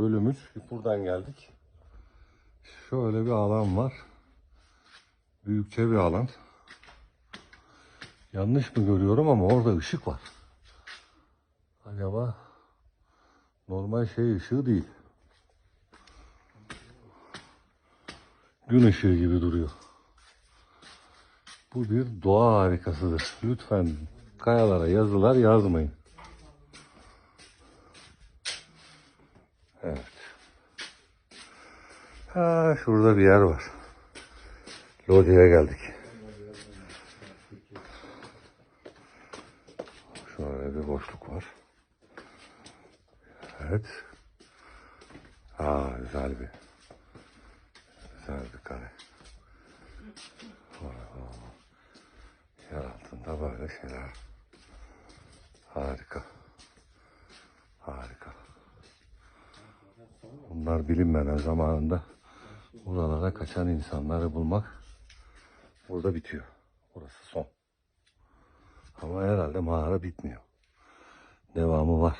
bölümümüz. Buradan geldik. Şöyle bir alan var. Büyükçe bir alan. Yanlış mı görüyorum ama orada ışık var. Acaba normal şey ışığı değil. Gün ışığı gibi duruyor. Bu bir doğa harikasıdır. Lütfen kayalara yazılar yazmayın. Evet. Ha, şurada bir yer var. Lodi'ye geldik. Şöyle bir boşluk var. Evet. Aa, güzel bir güzel bir kare. Yer altında böyle şeyler. Harika. Bunlar bilinmeden zamanında buralara kaçan insanları bulmak burada bitiyor. Burası son. Ama herhalde mağara bitmiyor. Devamı var.